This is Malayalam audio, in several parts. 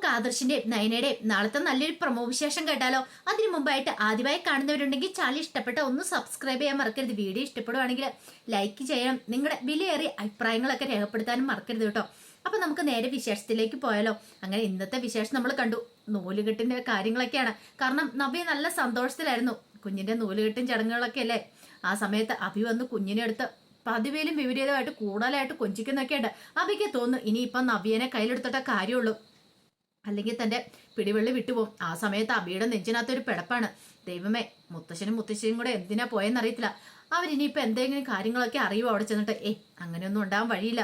നമുക്ക് ആദർശിന്റെയും നയനയുടെയും നാളത്തെ നല്ലൊരു പ്രമോ വിശേഷം കേട്ടാലോ? അതിനു മുമ്പായിട്ട് ആദ്യമായി കാണുന്നവരുണ്ടെങ്കിൽ ചാനൽ ഇഷ്ടപ്പെട്ട ഒന്ന് സബ്സ്ക്രൈബ് ചെയ്യാൻ മറക്കരുത്. വീഡിയോ ഇഷ്ടപ്പെടുവാണെങ്കിൽ ലൈക്ക് ചെയ്യണം. നിങ്ങളുടെ വിലയേറിയ അഭിപ്രായങ്ങളൊക്കെ രേഖപ്പെടുത്താനും മറക്കരുത് കേട്ടോ. അപ്പൊ നമുക്ക് നേരെ വിശേഷത്തിലേക്ക് പോയാലോ? അങ്ങനെ ഇന്നത്തെ വിശേഷം നമ്മൾ കണ്ടു. നൂലുകെട്ടിന്റെ കാര്യങ്ങളൊക്കെയാണ്. കാരണം നവ്യ നല്ല സന്തോഷത്തിലായിരുന്നു. കുഞ്ഞിന്റെ നൂലുകെട്ടും ചടങ്ങുകളൊക്കെ അല്ലേ? ആ സമയത്ത് അഭി വന്ന് കുഞ്ഞിനെ എടുത്ത് പതിവേലും വിപരീതമായിട്ട് കൂടുതലായിട്ട് കൊഞ്ചിക്കുന്നൊക്കെയുണ്ട്. അഭിക്ക് തോന്നുന്നു ഇനിയിപ്പം നവ്യനെ കയ്യിലെടുത്തിട്ട കാര്യമുള്ളൂ. അല്ലെങ്കിൽ തന്റെ പിടിവെള്ളി വിട്ടുപോകും ആ സമയത്ത് അബിയുടെ നെഞ്ചിനകത്തൊരു പിടപ്പാണ്. ദൈവമേ മുത്തശ്ശനും മുത്തശ്ശിയും കൂടെ എന്തിനാ പോയെന്നറിയത്തില്ല അവരിനിയിപ്പോൾ എന്തെങ്കിലും കാര്യങ്ങളൊക്കെ അറിയുമോ അവിടെ ചെന്നിട്ട്? ഏയ് അങ്ങനെയൊന്നും ഉണ്ടാകാൻ വഴിയില്ല.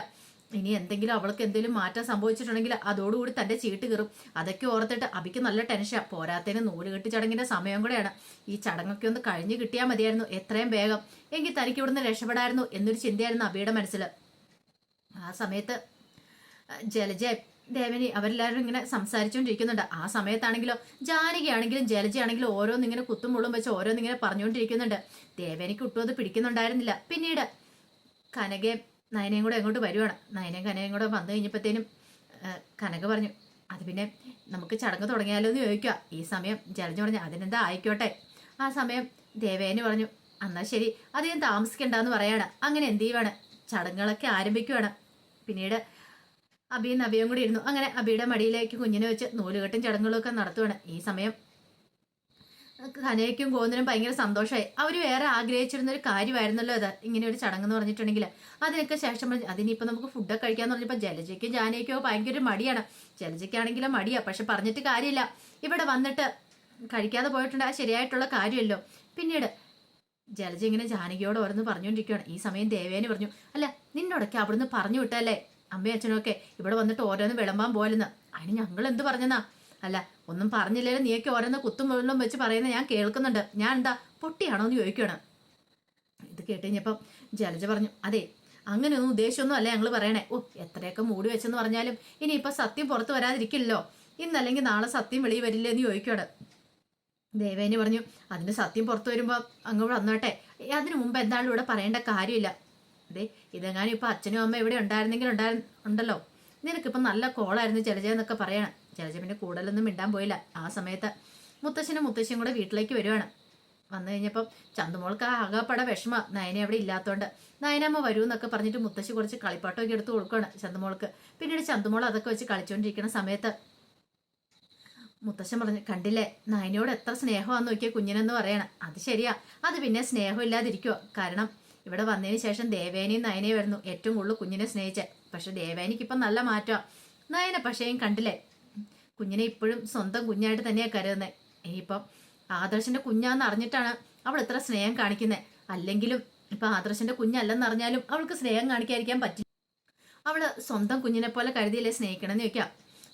ഇനി എന്തെങ്കിലും അവൾക്ക് എന്തെങ്കിലും മാറ്റം സംഭവിച്ചിട്ടുണ്ടെങ്കിൽ അതോടുകൂടി തന്റെ ചീട്ട് കയറും അതൊക്കെ ഓർത്തിട്ട് അബിക്ക് നല്ല ടെൻഷൻ പോരാത്തതിന് നൂലുകെട്ടി ചടങ്ങിന്റെ സമയം കൂടെയാണ്. ഈ ചടങ്ങൊക്കെ ഒന്ന് കഴിഞ്ഞു കിട്ടിയാൽ മതിയായിരുന്നു എത്രയും വേഗം. എങ്കിൽ തനിക്ക് ഇവിടുന്ന് രക്ഷപ്പെടായിരുന്നു എന്നൊരു ചിന്തയായിരുന്നു അബിയുടെ മനസ്സിൽ ആ സമയത്ത് ജലജ ദേവനി അവരെല്ലാവരും ഇങ്ങനെ സംസാരിച്ചുകൊണ്ടിരിക്കുന്നുണ്ട് ആ സമയത്താണെങ്കിലോ ജാനകിയാണെങ്കിലും ജലജയാണെങ്കിലും ഓരോന്നിങ്ങനെ കുത്തും മുള്ളും വെച്ച് ഓരോന്നിങ്ങനെ പറഞ്ഞുകൊണ്ടിരിക്കുന്നുണ്ട് ദേവനിക്ക് ഒട്ടും അത് പിടിക്കുന്നുണ്ടായിരുന്നില്ല. പിന്നീട് കനകയും നയനയും കൂടെ എങ്ങോട്ട് വരുവാണ്. നയനയും കനകയും കൂടെ വന്നു കഴിഞ്ഞപ്പോഴത്തേനും കനക പറഞ്ഞു അത് പിന്നെ നമുക്ക് ചടങ്ങ് തുടങ്ങിയാലോ എന്ന് ചോദിക്കുക ഈ സമയം ജലജ പറഞ്ഞു അതിനെന്താ ആയിക്കോട്ടെ. ആ സമയം ദേവേനി പറഞ്ഞു എന്നാ ശരി അധികം താമസിക്കണ്ടെന്ന് പറയാണ്. അങ്ങനെ എന്ത് ചെയ്യുവാണ്? ചടങ്ങുകളൊക്കെ ആരംഭിക്കുവാണ്. പിന്നീട് അബിയും നബിയും കൂടി ഇരുന്നു. അങ്ങനെ അബിയുടെ മടിയിലേക്ക് കുഞ്ഞിനെ വെച്ച് നൂലുകെട്ടും ചടങ്ങുകളൊക്കെ നടത്തുവാണ് ഈ സമയം. കനയ്ക്കും കോന്നിനും ഭയങ്കര സന്തോഷമായി. അവർ വേറെ ആഗ്രഹിച്ചിരുന്ന ഒരു കാര്യമായിരുന്നല്ലോ അത് ഇങ്ങനെ ഒരു ചടങ്ങ് എന്ന് പറഞ്ഞിട്ടുണ്ടെങ്കിൽ അതിനൊക്കെ ശേഷം അതിനിപ്പോൾ നമുക്ക് ഫുഡൊക്കെ കഴിക്കാന്ന് പറഞ്ഞപ്പോൾ ജലജയ്ക്കും ജാനയ്ക്കോ ഭയങ്കര മടിയാണ്. ജലജയ്ക്കാണെങ്കിലും മടിയാ. പക്ഷെ പറഞ്ഞിട്ട് കാര്യമില്ല. ഇവിടെ വന്നിട്ട് കഴിക്കാതെ പോയിട്ടുണ്ട്. അത് ശരിയായിട്ടുള്ള കാര്യമല്ലോ. പിന്നീട് ജലജ ഇങ്ങനെ ജാനകിയോട് ഓരോന്ന് പറഞ്ഞുകൊണ്ടിരിക്കുകയാണ് ഈ സമയം ദേവേന് പറഞ്ഞു അല്ല നിന്നോടൊക്കെ അവിടുന്ന് പറഞ്ഞു വിട്ടല്ലേ അമ്മയും അച്ഛനും ഇവിടെ വന്നിട്ട് ഓരോന്ന് വിളമ്പാൻ പോലെന്ന് അതിന് ഞങ്ങൾ എന്ത് പറഞ്ഞെന്നാ? അല്ല ഒന്നും പറഞ്ഞില്ലേലും നീയൊക്കെ ഓരോന്ന് കുത്തും മുള്ളും വെച്ച് പറയുന്നത് ഞാൻ കേൾക്കുന്നുണ്ട്. ഞാൻ എന്താ പൊട്ടിയാണോ എന്ന് ചോദിക്കുകയാണ് ഇത് കേട്ട് കഴിഞ്ഞപ്പം ജലജ പറഞ്ഞു അതെ അങ്ങനെയൊന്നും ഉദ്ദേശമൊന്നും അല്ല ഞങ്ങൾ പറയണേ. ഓ എത്രയൊക്കെ മൂടി വെച്ചെന്ന് പറഞ്ഞാലും ഇനിയിപ്പോൾ സത്യം പുറത്ത് വരാതിരിക്കില്ലല്ലോ. ഇന്നല്ലെങ്കിൽ നാളെ സത്യം വെളിയിൽ വരില്ലേ എന്ന് ചോദിക്കുകയാണ് ദേവേനി പറഞ്ഞു അതിന് സത്യം പുറത്ത് വരുമ്പോൾ അങ്ങ് വന്നോട്ടെ. അതിനു മുമ്പ് എന്താണ് ഇവിടെ പറയേണ്ട കാര്യമില്ല. അതെ ഇതെങ്ങാനും ഇപ്പൊ അച്ഛനും അമ്മ ഇവിടെ ഉണ്ടായിരുന്നെങ്കിൽ ഉണ്ടായി ഉണ്ടല്ലോ. നിനക്കിപ്പം നല്ല കോളായിരുന്നു ജലജ എന്നൊക്കെ പറയണം. ജലജ പിന്നെ കൂടുതലൊന്നും മിണ്ടാൻ പോയില്ല. ആ സമയത്ത് മുത്തശ്ശനും മുത്തശ്ശിയും കൂടെ വീട്ടിലേക്ക് വരുവാണ്. വന്നു കഴിഞ്ഞപ്പം ചന്തുമോൾക്ക് ആകാപ്പട വിഷമ. നയന അവിടെ ഇല്ലാത്തതുകൊണ്ട് നയനമ്മ വരൂ എന്നൊക്കെ പറഞ്ഞിട്ട് മുത്തശ്ശി കുറച്ച് കളിപ്പാട്ടമൊക്കെ എടുത്ത് കൊടുക്കുകയാണ് ചന്തുമോൾക്ക്. പിന്നീട് ചന്തുമോൾ അതൊക്കെ വെച്ച് കളിച്ചുകൊണ്ടിരിക്കുന്ന സമയത്ത് മുത്തശ്ശൻ പറഞ്ഞു കണ്ടില്ലേ നയനയോട് എത്ര സ്നേഹമാണെന്ന് നോക്കിയ കുഞ്ഞിനെന്ന് പറയണം. അത് ശരിയാ. അത് പിന്നെ സ്നേഹമില്ലാതിരിക്കുക കാരണം ഇവിടെ വന്നതിന് ശേഷം ദേവേനയും നയനയും വരുന്നു ഏറ്റവും കൂടുതൽ കുഞ്ഞിനെ സ്നേഹിച്ച പക്ഷെ ദേവേനിക്ക് ഇപ്പം നല്ല മാറ്റം. നയന പക്ഷേയും കണ്ടില്ലേ? കുഞ്ഞിനെ ഇപ്പോഴും സ്വന്തം കുഞ്ഞായിട്ട് തന്നെയാ കരുതുന്നത് ഇനിയിപ്പം ആദർശന്റെ കുഞ്ഞാന്ന് അറിഞ്ഞിട്ടാണ് അവൾ ഇത്ര സ്നേഹം കാണിക്കുന്നത് അല്ലെങ്കിലും ഇപ്പൊ ആദർശന്റെ കുഞ്ഞല്ലെന്ന് അറിഞ്ഞാലും അവൾക്ക് സ്നേഹം കാണിക്കാതിരിക്കാൻ പറ്റില്ല. അവൾ സ്വന്തം കുഞ്ഞിനെ പോലെ കരുതിയില്ലേ സ്നേഹിക്കണമെന്ന് ചോദിക്കാം.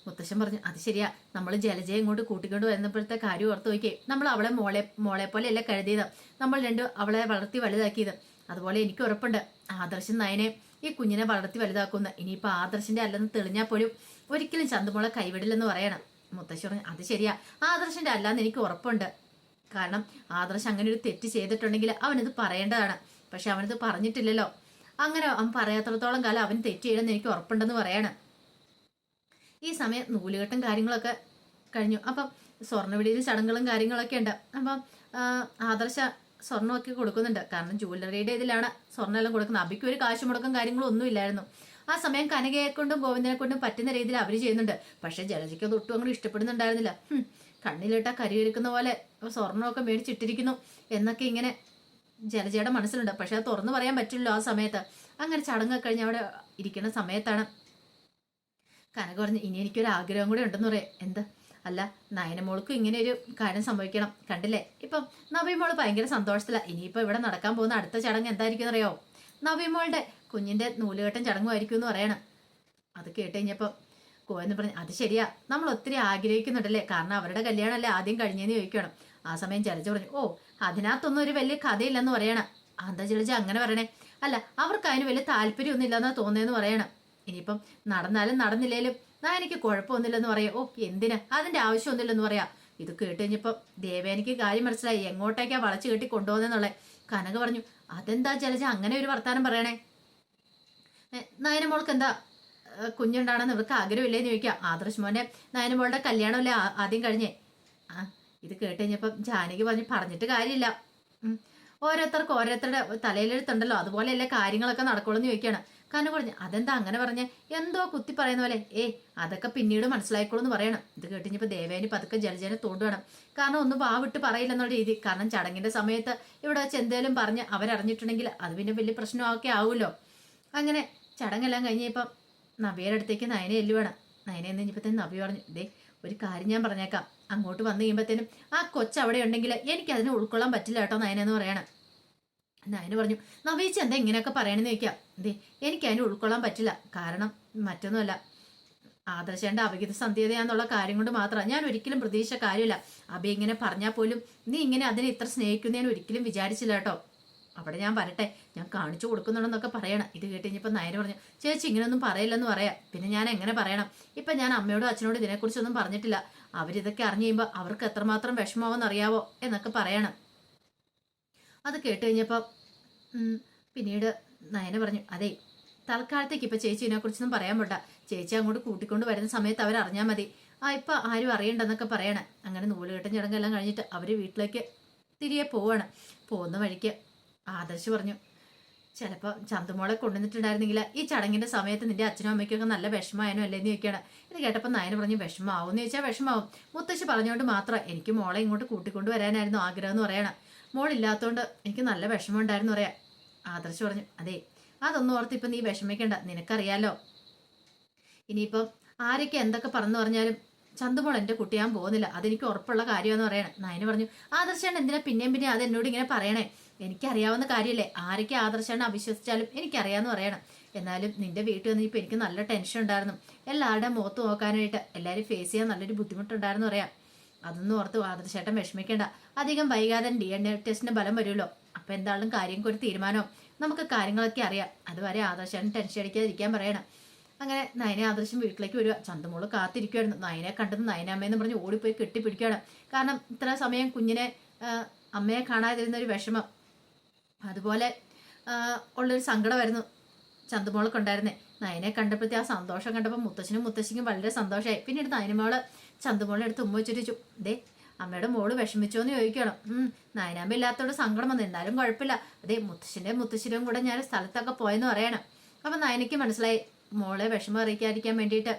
മുത്തശ്ശൻ പറഞ്ഞു അത് ശരിയാ. നമ്മൾ ജലജയെ ഇങ്ങോട്ട് കൂട്ടിക്കൊണ്ട് വരുന്നപ്പോഴത്തെ കാര്യം ഓർത്ത് നോക്കിയേ. നമ്മൾ അവളെ മോളെ മോളെ പോലെയല്ല കരുതിയത്. നമ്മൾ രണ്ടും അവളെ വളർത്തി വലുതാക്കിയത്. അതുപോലെ എനിക്ക് ഉറപ്പുണ്ട്. ആദർശൻ നയനെ ഈ കുഞ്ഞിനെ വളർത്തി വലുതാക്കുന്ന. ഇനിയിപ്പോൾ ആദർശിന്റെ അല്ലെന്ന് തെളിഞ്ഞാൽ പോലും ഒരിക്കലും ചന്തുമോളെ കൈവിടില്ലെന്ന് പറയണം. മുത്തശ്ശി പറഞ്ഞു അത് ശരിയാ. ആദർശന്റെ അല്ലാന്ന് എനിക്ക് ഉറപ്പുണ്ട്. കാരണം ആദർശ് അങ്ങനെ ഒരു തെറ്റ് ചെയ്തിട്ടുണ്ടെങ്കിൽ അവനത് പറയേണ്ടതാണ്. പക്ഷെ അവനത് പറഞ്ഞിട്ടില്ലല്ലോ. അങ്ങനെ അവൻ പറയാത്തടത്തോളം കാലം അവൻ തെറ്റ് ചെയ്യണമെന്ന് എനിക്ക് ഉറപ്പുണ്ടെന്ന് പറയാണ്. ഈ സമയം നൂലുകെട്ടും കാര്യങ്ങളൊക്കെ കഴിഞ്ഞു. അപ്പം സ്വർണവിടിയിൽ ചടങ്ങുകളും കാര്യങ്ങളൊക്കെ ഉണ്ട്. അപ്പം ആദർശ സ്വർണമൊക്കെ കൊടുക്കുന്നുണ്ട്. കാരണം ജുവല്ലറിയുടെ ഇതിലാണ് സ്വർണമെല്ലാം കൊടുക്കുന്നത്. അബിക്ക് ഒരു കാശ് മുടക്കം കാര്യങ്ങളും ഒന്നും ഇല്ലായിരുന്നു. ആ സമയം കനകയെ കൊണ്ടും ഗോവിന്ദനെ കൊണ്ടും പറ്റുന്ന രീതിയിൽ അവർ ചെയ്യുന്നുണ്ട്. പക്ഷെ ജലജയ്ക്ക് അത് ഒട്ടും അങ്ങോട്ട് ഇഷ്ടപ്പെടുന്നുണ്ടായിരുന്നില്ല. കണ്ണിലിട്ടാ കരിയിരിക്കുന്ന പോലെ സ്വർണമൊക്കെ മേടിച്ചിട്ടിരിക്കുന്നു എന്നൊക്കെ ഇങ്ങനെ ജലജയുടെ മനസ്സിലുണ്ട്. പക്ഷെ അത് തുറന്നു പറയാൻ പറ്റില്ലല്ലോ ആ സമയത്ത്. അങ്ങനെ ചടങ്ങൊക്കെ കഴിഞ്ഞ് അവിടെ ഇരിക്കുന്ന സമയത്താണ് കനക പറഞ്ഞു ഇനി എനിക്കൊരു ആഗ്രഹം കൂടെ ഉണ്ടെന്ന് പറയാം. എന്ത്? അല്ല നയനമോൾക്കും ഇങ്ങനെ ഒരു കാര്യം സംഭവിക്കണം. കണ്ടില്ലേ? ഇപ്പം നവീമോൾ ഭയങ്കര സന്തോഷത്തില. ഇനിയിപ്പോൾ ഇവിടെ നടക്കാൻ പോകുന്ന അടുത്ത ചടങ്ങ് എന്തായിരിക്കും അറിയോ നവീമോളുടെ കുഞ്ഞിന്റെ നൂലുകെട്ടൻ ചടങ്ങുമായിരിക്കും എന്ന് പറയണം. അത് കേട്ട് കഴിഞ്ഞപ്പോ കോയെന്ന് പറഞ്ഞു അത് ശരിയാ. നമ്മൾ ഒത്തിരി ആഗ്രഹിക്കുന്നുണ്ടല്ലേ? കാരണം അവരുടെ കല്യാണമല്ലേ ആദ്യം കഴിഞ്ഞെന്ന് ചോദിക്കണം. ആ സമയം ജലജ പറഞ്ഞു ഓ അതിനകത്തൊന്നും ഒരു വലിയ കഥയില്ലെന്ന് പറയണം. എന്താ ജലജ അങ്ങനെ പറയണേ? അല്ല അവർക്ക് അതിന് വലിയ താല്പര്യമൊന്നും ഇല്ലെന്നാ തോന്നിയെന്ന് പറയണം. ഇനിയിപ്പം നടന്നാലും നടന്നില്ലേലും ഞാൻ എനിക്ക് കുഴപ്പമൊന്നുമില്ലെന്ന് പറയാം. ഓ എന്തിനാ? അതിന്റെ ആവശ്യമൊന്നുമില്ലെന്ന് പറയാം. ഇത് കേട്ട് കഴിഞ്ഞപ്പം ദേവേനിക്ക് കാര്യം മനസ്സിലായി. എങ്ങോട്ടേക്കാ വളച്ചു കെട്ടി കൊണ്ടുപോകുന്നെന്നുള്ളേ കനക പറഞ്ഞു അതെന്താ ജലജ അങ്ങനെ ഒരു വർത്താനം പറയണേ? നയനമോൾക്ക് നയന മോൾക്ക് എന്താ കുഞ്ഞുണ്ടാണെന്ന് ഇവർക്ക് ആഗ്രഹമില്ലേന്ന് ചോദിക്കാം. ആദർശ് മോനെ നയനമോളുടെ കല്യാണമല്ലേ ആദ്യം കഴിഞ്ഞേ? ആ ഇത് കേട്ട് കഴിഞ്ഞപ്പം ജാനകി പറഞ്ഞു പറഞ്ഞിട്ട് കാര്യമില്ല. ഓരോരുത്തർക്ക് ഓരോരുത്തരുടെ തലയിലെഴുത്തുണ്ടല്ലോ. അതുപോലെയല്ലേ കാര്യങ്ങളൊക്കെ നടക്കുള്ളൂ എന്ന് ചോദിക്കുകയാണ്. കാരണം പറഞ്ഞു അതെന്താ അങ്ങനെ പറഞ്ഞേ? എന്തോ കുത്തി പറയുന്ന പോലെ ഏ അതൊക്കെ പിന്നീട് മനസ്സിലായിക്കോളൂ എന്ന് പറയണം. ഇത് കേട്ടിഞ്ഞപ്പോൾ ദേവേനി പതുക്കെ ജലജനെ തോണ്ടുവേണം കാരണം ഒന്നും വാവിട്ട് പറയില്ലെന്നുള്ള രീതി. കാരണം ചടങ്ങിന്റെ സമയത്ത് ഇവിടെ വെച്ച് എന്തേലും പറഞ്ഞ് അവരറിഞ്ഞിട്ടുണ്ടെങ്കിൽ അത് പിന്നെ വലിയ പ്രശ്നമൊക്കെ ആവുമല്ലോ. അങ്ങനെ ചടങ്ങെല്ലാം കഴിഞ്ഞപ്പം നബിയുടെ അടുത്തേക്ക് നയനെ എല്ലുവേണം. നയനെ എന്ന് കഴിഞ്ഞപ്പോഴത്തേനും നബി പറഞ്ഞു ദേ ഒരു കാര്യം ഞാൻ പറഞ്ഞേക്കാം. അങ്ങോട്ട് വന്നു കഴിയുമ്പോഴത്തേനും ആ കൊച്ച് അവിടെ ഉണ്ടെങ്കിൽ എനിക്ക് അതിനെ ഉൾക്കൊള്ളാൻ പറ്റില്ല കേട്ടോ നയനെന്ന് പറയണം. നയന് പറഞ്ഞു നവീച്ച് എന്താ ഇങ്ങനെയൊക്കെ പറയണമെന്ന് ചോദിക്കാം. ദേ എനിക്ക് അതിനെ ഉൾക്കൊള്ളാൻ പറ്റില്ല. കാരണം മറ്റൊന്നുമല്ല. ആദർശേണ്ട അവിഹിത സന്ധ്യതയാന്നുള്ള കാര്യം കൊണ്ട് മാത്രമാണ് ഞാൻ ഒരിക്കലും പ്രതീക്ഷ കാര്യമില്ല. അബി ഇങ്ങനെ പറഞ്ഞാൽ പോലും നീ ഇങ്ങനെ അതിനെ ഇത്ര സ്നേഹിക്കുന്ന ഞാൻ ഒരിക്കലും വിചാരിച്ചില്ല കേട്ടോ. അവിടെ ഞാൻ വരട്ടെ ഞാൻ കാണിച്ചു കൊടുക്കുന്നുണ്ടെന്നൊക്കെ പറയണം. ഇത് കേട്ട് കഴിഞ്ഞപ്പോൾ നയന് പറഞ്ഞു ചേച്ചി ഇങ്ങനെയൊന്നും പറയില്ലെന്ന് പറയാം. പിന്നെ ഞാൻ എങ്ങനെ പറയണം? ഇപ്പം ഞാൻ അമ്മയോടും അച്ഛനോടും ഇതിനെക്കുറിച്ചൊന്നും പറഞ്ഞിട്ടില്ല. അവരിതൊക്കെ അറിഞ്ഞു കഴിയുമ്പോൾ അവർക്ക് എത്രമാത്രം വിഷമാവെന്ന് അറിയാവോ എന്നൊക്കെ പറയണം. അത് കേട്ട് കഴിഞ്ഞപ്പോൾ പിന്നീട് നയന പറഞ്ഞു അതെ തൽക്കാലത്തേക്ക് ഇപ്പം ചേച്ചി ഇതിനെക്കുറിച്ചൊന്നും പറയാൻ പോട്ട ചേച്ചി അങ്ങോട്ട് കൂട്ടിക്കൊണ്ട് വരുന്ന സമയത്ത് അവരറിഞ്ഞാൽ മതി. ആ ഇപ്പം ആരും അറിയണ്ടെന്നൊക്കെ പറയണം. അങ്ങനെ നൂലുകെട്ടും ചടങ്ങെല്ലാം കഴിഞ്ഞിട്ട് അവർ വീട്ടിലേക്ക് തിരികെ പോവാണ്. പോകുന്ന വഴിക്ക് ആദർശ് പറഞ്ഞു. ചിലപ്പോൾ ചന്തുമോളെ കൊണ്ടുവന്നിട്ടുണ്ടായിരുന്നെങ്കിൽ ഈ ചടങ്ങിന്റെ സമയത്ത് നിന്റെ അച്ഛനും അമ്മയ്ക്കൊക്കെ നല്ല വിഷമമായനോ അല്ലേന്ന് ചോദിക്കുകയാണ്. ഇത് കേട്ടപ്പോൾ നയന പറഞ്ഞു വിഷമാവും എന്ന് ചോദിച്ചാൽ വിഷമാവും. മുത്തശ്ശി പറഞ്ഞുകൊണ്ട് മാത്രം എനിക്ക് മോളെ ഇങ്ങോട്ട് കൂട്ടിക്കൊണ്ട് വരാനായിരുന്നു ആഗ്രഹം എന്ന് പറയണം. മോളില്ലാത്തതുകൊണ്ട് എനിക്ക് നല്ല വിഷമം ഉണ്ടായിരുന്നു പറയാം. ആദർശ് പറഞ്ഞു അതെ അതൊന്നും ഓർത്ത് ഇപ്പം നീ വിഷമിക്കേണ്ട. നിനക്കറിയാലോ. ഇനിയിപ്പം ആരൊക്കെ എന്തൊക്കെ പറഞ്ഞു പറഞ്ഞാലും ചന്തുമോൾ എന്റെ കുട്ടിയാൻ പോകുന്നില്ല. അതെനിക്ക് ഉറപ്പുള്ള കാര്യമെന്ന് പറയണം. നയന് പറഞ്ഞു ആദർശാണ് എന്തിനാ പിന്നെയും പിന്നെ അത് എന്നോട് ഇങ്ങനെ പറയണേ? എനിക്കറിയാവുന്ന കാര്യമല്ലേ ആരൊക്കെ ആദർശാണ് അവിശ്വസിച്ചാലും എനിക്കറിയാമെന്ന് പറയണം. എന്നാലും നിന്റെ വീട്ടിൽ വന്ന് ഇപ്പം എനിക്ക് നല്ല ടെൻഷൻ ഉണ്ടായിരുന്നു. എല്ലാവരുടെയും മുഖത്ത് നോക്കാനായിട്ട് എല്ലാവരും ഫേസ് ചെയ്യാൻ നല്ലൊരു ബുദ്ധിമുട്ടുണ്ടായിരുന്നു പറയാം. അതൊന്നും ഓർത്ത് ആദർശേട്ടൻ വിഷമിക്കേണ്ട. അധികം വൈകാതെ ഡി എൻ എ ടെസ്റ്റിന് ഫലം വരുമല്ലോ. അപ്പം എന്തായാലും കാര്യം ഒരു തീരുമാനം നമുക്ക് കാര്യങ്ങളൊക്കെ അറിയാം. അതുവരെ ആദർശേട്ടൻ ടെൻഷൻ അടിക്കാതിരിക്കാൻ പറയണം. അങ്ങനെ നയന ആദർശം വീട്ടിലേക്ക് വരിക. ചന്തമോൾ കാത്തിരിക്കുവായിരുന്നു. നയനെ കണ്ടത് നയനാമ്മയെന്ന് പറഞ്ഞ് ഓടിപ്പോയി കെട്ടിപ്പിടിക്കുകയാണ്. കാരണം ഇത്ര സമയം കുഞ്ഞിനെ അമ്മയെ കാണാതിരുന്ന ഒരു വിഷമം. അതുപോലെ ഉള്ളൊരു സങ്കടമായിരുന്നു ചന്തുമോളൊക്കെ ഉണ്ടായിരുന്നേ. നയനെ കണ്ടപ്പോഴത്തെ ആ സന്തോഷം കണ്ടപ്പോൾ മുത്തശ്ശനും മുത്തശ്ശിക്കും വളരെ സന്തോഷമായി. പിന്നീട് നയനമോൾ ചന്തുമോളെ എടുത്ത് ഉമ്മ വെച്ചിട്ട് ദേ അമ്മയുടെ മോൾ വിഷമിച്ചോ എന്ന് ചോദിക്കണം ഉം നയനാമ്മ ഇല്ലാത്തോട് സങ്കടം വന്നു. എന്നാലും കുഴപ്പമില്ല. അതെ മുത്തശ്ശന്റെ മുത്തശ്ശിനും കൂടെ ഞാൻ സ്ഥലത്തൊക്കെ പോയെന്ന് പറയണം. അപ്പം നയനയ്ക്ക് മനസ്സിലായി മോളെ വിഷമം അറിയിക്കാതിരിക്കാൻ വേണ്ടിയിട്ട്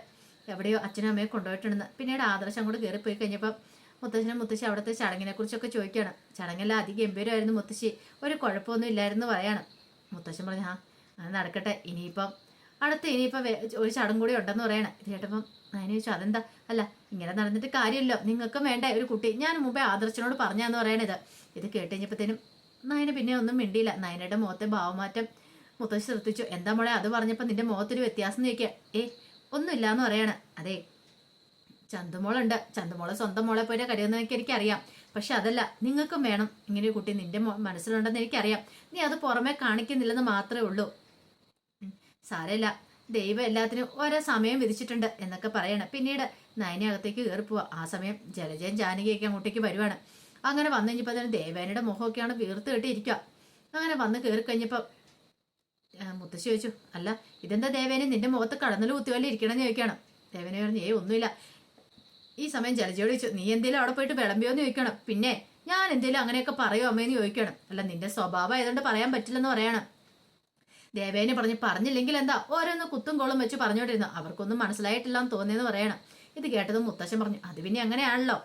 എവിടെയോ അച്ഛനും അമ്മയെ കൊണ്ടുപോയിട്ടുണ്ടെന്ന്. പിന്നീട് ആദർശം കൂടെ കയറിപ്പോയി കഴിഞ്ഞപ്പം മുത്തശ്ശനും മുത്തശ്ശി അവിടുത്തെ ചടങ്ങിനെ കുറിച്ചൊക്കെ ചോദിക്കുകയാണ്. ചടങ്ങെല്ലാം അതിഗംഭീരമായിരുന്നു മുത്തശ്ശി. ഒരു കുഴപ്പമൊന്നും ഇല്ലായിരുന്നു പറയാണ്. മുത്തശ്ശൻ പറഞ്ഞു ആ അത് നടക്കട്ടെ. ഇനിയിപ്പം അടുത്ത് ഇനിയിപ്പം ഒരു ചടങ്ങ് കൂടി ഉണ്ടെന്ന് പറയണം. ഇത് കേട്ടപ്പം അതിന് ചോദിച്ചു അതെന്താ? അല്ല ഇങ്ങനെ നടന്നിട്ട് കാര്യമല്ലോ നിങ്ങൾക്കും വേണ്ട ഒരു കുട്ടി. ഞാൻ മുമ്പേ ആദർശനോട് പറഞ്ഞാന്ന് പറയണത് ഇത്. കേട്ട് കഴിഞ്ഞപ്പോഴത്തേനും നയന പിന്നെ ഒന്നും മിണ്ടിയില്ല. നയനയുടെ മുഖത്തെ ഭാവമാറ്റം മുത്തശ്ശി ശ്രദ്ധിച്ചു. എന്താ മോളെ അത് പറഞ്ഞപ്പോൾ നിന്റെ മുഖത്തൊരു വ്യത്യാസം ചോദിക്കുക. ഏ ഒന്നുമില്ല എന്ന് പറയാണ്. അതെ ചന്തുമോളുണ്ട്. ചന്തുമോളെ സ്വന്തം മോളെ പോലെ കരുതുന്നതൊക്കെ എനിക്കറിയാം. പക്ഷെ അതല്ല നിങ്ങൾക്കും വേണം. ഇങ്ങനെ കുട്ടി നിന്റെ മനസ്സിലുണ്ടെന്ന് എനിക്കറിയാം. നീ അത് പുറമെ കാണിക്കുന്നില്ലെന്ന് മാത്രമേ ഉള്ളൂ. സാരമില്ല. ദൈവം എല്ലാത്തിനും ഓരോ സമയം വിധിച്ചിട്ടുണ്ട് എന്നൊക്കെ പറയണം. പിന്നീട് നയനെ അകത്തേക്ക് കയറി പോവാ ആ സമയം ജലജയും ജാനകിയൊക്കെ അങ്ങോട്ടേക്ക് വരുവാണ്. അങ്ങനെ വന്നു കഴിഞ്ഞപ്പോൾ തന്നെ ദേവേനയുടെ മുഖമൊക്കെയാണ് വീർത്ത് കെട്ടിയിരിക്കുക അങ്ങനെ വന്ന് കയറി കഴിഞ്ഞപ്പോൾ മുത്തശ്ശി ചോദിച്ചു അല്ല ഇതെന്താ ദേവേനെ നിന്റെ മുഖത്ത് കടന്നൽ കുത്തിവല്ലേ ഇരിക്കണമെന്ന് ചോദിക്കണം ദേവനെ പറഞ്ഞു ഏ ഒന്നുമില്ല. ഈ സമയം ജലജയോട് ചോദിച്ചു നീ എന്തേലും അവിടെ പോയിട്ട് വിളമ്പിയോന്ന് ചോദിക്കണം. പിന്നെ ഞാൻ എന്തേലും അങ്ങനെയൊക്കെ പറയോ അമ്മേന്ന് ചോദിക്കണം. അല്ല നിന്റെ സ്വഭാവം ഏതാണ്ട് പറയാൻ പറ്റില്ലെന്ന് പറയണം. ദേവേനെ പറഞ്ഞ് പറഞ്ഞില്ലെങ്കിൽ എന്താ? ഓരോന്ന് കുത്തും കോളും വെച്ച് പറഞ്ഞോണ്ടിരുന്നു അവർക്കൊന്നും മനസ്സിലായിട്ടില്ലെന്ന് തോന്നിയെന്ന് പറയണം. ഇത് കേട്ടത് മുത്തശ്ശൻ പറഞ്ഞു അത് പിന്നെ അങ്ങനെയാണല്ലോ.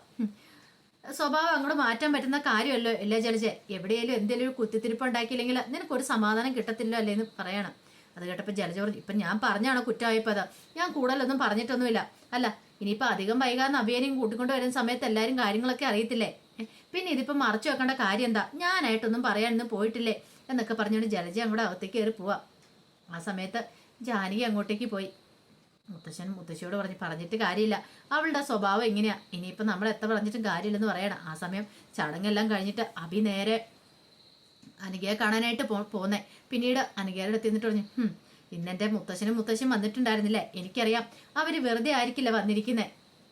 സ്വഭാവം അങ്ങോട്ട് മാറ്റാൻ പറ്റുന്ന കാര്യമല്ലോ ഇല്ല ജലജെ? എവിടെയെങ്കിലും എന്തെങ്കിലും ഒരു കുത്തിത്തിരിപ്പ് ഉണ്ടാക്കിയില്ലെങ്കിൽ നിനക്കൊരു സമാധാനം കിട്ടത്തില്ലോ അല്ലേ എന്ന് പറയണം. അത് കേട്ടപ്പോൾ ജലജ പറഞ്ഞു ഇപ്പം ഞാൻ പറഞ്ഞാണോ കുറ്റമായപ്പോൾ അത് ഞാൻ കൂടുതലൊന്നും പറഞ്ഞിട്ടൊന്നുമില്ല. അല്ല ഇനിയിപ്പോൾ അധികം വൈകാതെ അഭിയനെയും കൂട്ടിക്കൊണ്ട് വരുന്ന സമയത്ത് എല്ലാവരും കാര്യങ്ങളൊക്കെ അറിയത്തില്ലേ? പിന്നെ ഇതിപ്പോൾ മറച്ചു വെക്കേണ്ട കാര്യം എന്താ? ഞാനായിട്ടൊന്നും പറയാനൊന്നും പോയിട്ടില്ലേ? എന്നൊക്കെ പറഞ്ഞുകൊണ്ട് ജലജ അങ്ങോട്ട് അകത്തേക്ക് കയറി പോവാ. ആ സമയത്ത് ജാനകി അങ്ങോട്ടേക്ക് പോയി. മുത്തശ്ശൻ മുത്തശ്ശിയോട് പറഞ്ഞ് പറഞ്ഞിട്ട് കാര്യമില്ല. അവളുടെ സ്വഭാവം ഇങ്ങനെയാ ഇനിയിപ്പോൾ നമ്മൾ എത്ര പറഞ്ഞിട്ടും കാര്യമില്ലെന്ന് പറയണം. ആ സമയം ചടങ്ങെല്ലാം കഴിഞ്ഞിട്ട് അഭി നേരെ അനികയെ കാണാനായിട്ട് പോ പോന്നേ. പിന്നീട് അനികയുടെ അടുത്ത് നിന്നിട്ട് പറഞ്ഞു "ഹും, ഇന്നെന്റെ മുത്തശ്ശനും മുത്തശ്ശനും വന്നിട്ടുണ്ടായിരുന്നില്ലേ? എനിക്കറിയാം. അവർ വെറുതെ ആയിരിക്കില്ല വന്നിരിക്കുന്നത്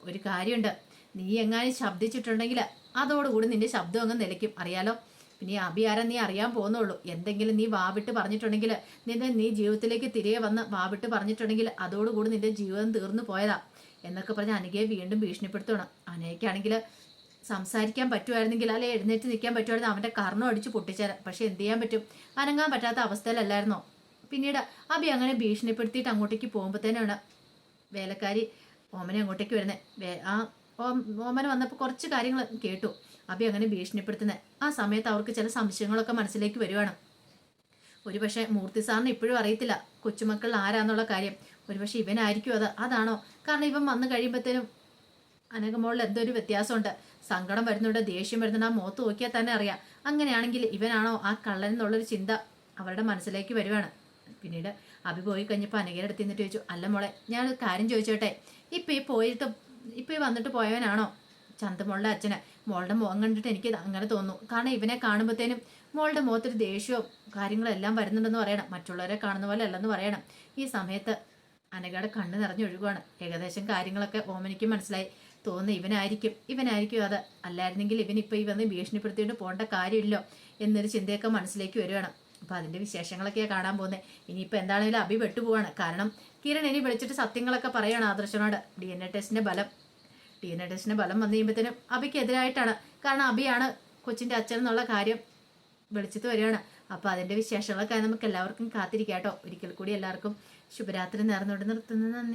ഒരു കാര്യമുണ്ട്. നീ എങ്ങാനും ശബ്ദിച്ചിട്ടുണ്ടെങ്കിൽ അതോടുകൂടി നിന്റെ ശബ്ദം അങ്ങ് നിലയ്ക്കും. അറിയാലോ? പിന്നെ അഭി ആരാ നീ അറിയാൻ പോകുന്നുള്ളൂ. എന്തെങ്കിലും നീ വാവിട്ട് പറഞ്ഞിട്ടുണ്ടെങ്കിൽ നിന്നെ നീ ജീവിതത്തിലേക്ക് തിരികെ വന്ന് വാവിട്ട് പറഞ്ഞിട്ടുണ്ടെങ്കിൽ അതോടുകൂടി നിന്റെ ജീവിതം തീർന്നു പോയതാ. എന്നൊക്കെ പറഞ്ഞ് അനഘയെ വീണ്ടും ഭീഷണിപ്പെടുത്തണം അനഘയ്ക്കാണെങ്കിൽ സംസാരിക്കാൻ പറ്റുമായിരുന്നെങ്കിൽ അല്ലെ എഴുന്നേറ്റ് നിൽക്കാൻ പറ്റുമായിരുന്നു അവന്റെ കർണം അടിച്ച് പൊട്ടിച്ചേരാം പക്ഷെ എന്ത് ചെയ്യാൻ പറ്റും? അനങ്ങാൻ പറ്റാത്ത അവസ്ഥയിലല്ലായിരുന്നോ? പിന്നീട് അബി അങ്ങനെ ഭീഷണിപ്പെടുത്തിയിട്ട് അങ്ങോട്ടേക്ക് പോകുമ്പോഴത്തേനാണ് വേലക്കാരി ഓമനെ അങ്ങോട്ടേക്ക് വരുന്നത് ആ ഓമന വന്നപ്പോൾ കുറച്ച് കാര്യങ്ങൾ കേട്ടു. അബി അങ്ങനെ ഭീഷണിപ്പെടുത്തുന്നത് ആ സമയത്ത് അവർക്ക് ചില സംശയങ്ങളൊക്കെ മനസ്സിലേക്ക് വരുവാണ്. ഒരുപക്ഷെ മൂർത്തി സാറിന് ഇപ്പോഴും അറിയത്തില്ല കൊച്ചുമക്കൾ ആരാന്നുള്ള കാര്യം. ഒരുപക്ഷെ ഇവനായിരിക്കും അത്. അതാണോ? കാരണം ഇവൻ വന്നു കഴിയുമ്പോഴത്തേനും അനകമോളിൽ എന്തോ ഒരു വ്യത്യാസമുണ്ട്. സങ്കടം വരുന്നുണ്ട് ദേഷ്യം വരുന്നുണ്ട്. ആ മുഖത്ത് നോക്കിയാൽ തന്നെ അറിയാം. അങ്ങനെയാണെങ്കിൽ ഇവനാണോ ആ കള്ളൻ എന്നുള്ളൊരു ചിന്ത അവരുടെ മനസ്സിലേക്ക് വരുവാണ്. പിന്നീട് അഭി പോയി കഴിഞ്ഞപ്പോൾ അനകയുടെ അടുത്ത് നിന്നിട്ട് ചോദിച്ചു അല്ല മോളെ ഞാനൊരു കാര്യം ചോദിച്ചോട്ടെ? ഇപ്പം ഈ പോയിട്ട് ഇപ്പം ഈ വന്നിട്ട് പോയവനാണോ? ചന്തമോളുടെ അച്ഛന്. മോളുടെ മുഖം കണ്ടിട്ട് എനിക്ക് അങ്ങനെ തോന്നുന്നു. കാരണം ഇവനെ കാണുമ്പോഴത്തേനും മോളുടെ മുഖത്തൊരു ദേഷ്യവും കാര്യങ്ങളെല്ലാം വരുന്നുണ്ടെന്ന് പറയണം. മറ്റുള്ളവരെ കാണുന്ന പോലെ അല്ലെന്ന് പറയണം. ഈ സമയത്ത് അനകയുടെ കണ്ണ് നിറഞ്ഞൊഴുകുവാണ് ഏകദേശം കാര്യങ്ങളൊക്കെ ഓമനിക്ക് മനസ്സിലായി. തോന്നുന്നു ഇവനായിരിക്കും. ഇവനായിരിക്കും അത്. അല്ലായിരുന്നെങ്കിൽ ഇവനിപ്പോൾ ഈ വന്ന് ഭീഷണിപ്പെടുത്തിയിട്ട് പോകേണ്ട കാര്യമില്ലോ എന്നൊരു ചിന്തയൊക്കെ മനസ്സിലേക്ക് വരികയാണ് അപ്പൊ അതിന്റെ വിശേഷങ്ങളൊക്കെയാണ് കാണാൻ പോകുന്നത് ഇനിയിപ്പോൾ എന്താണെങ്കിലും അഭി വെട്ടുപോവാണ് കാരണം കിരൺ ഇനി വിളിച്ചിട്ട് സത്യങ്ങളൊക്കെ പറയാണ് ആദർശനോട്. ഡി എൻ എ ടെസ്റ്റിന്റെ ബലം ഡി എൻ എ ടെസ്റ്റിന്റെ ബലം വന്നു കഴിയുമ്പോഴത്തേനും അഭിക്കെതിരായിട്ടാണ് കാരണം അഭിയാണ് കൊച്ചിന്റെ അച്ഛൻ എന്നുള്ള കാര്യം വിളിച്ചിട്ട് വരികയാണ്. അപ്പോൾ അതിന്റെ വിശേഷങ്ങളൊക്കെ നമുക്ക് എല്ലാവർക്കും കാത്തിരിക്കാം കേട്ടോ. ഒരിക്കൽ കൂടി എല്ലാവർക്കും ശുഭരാത്രി നേർന്നുകൊണ്ട് നിർത്തുന്നത്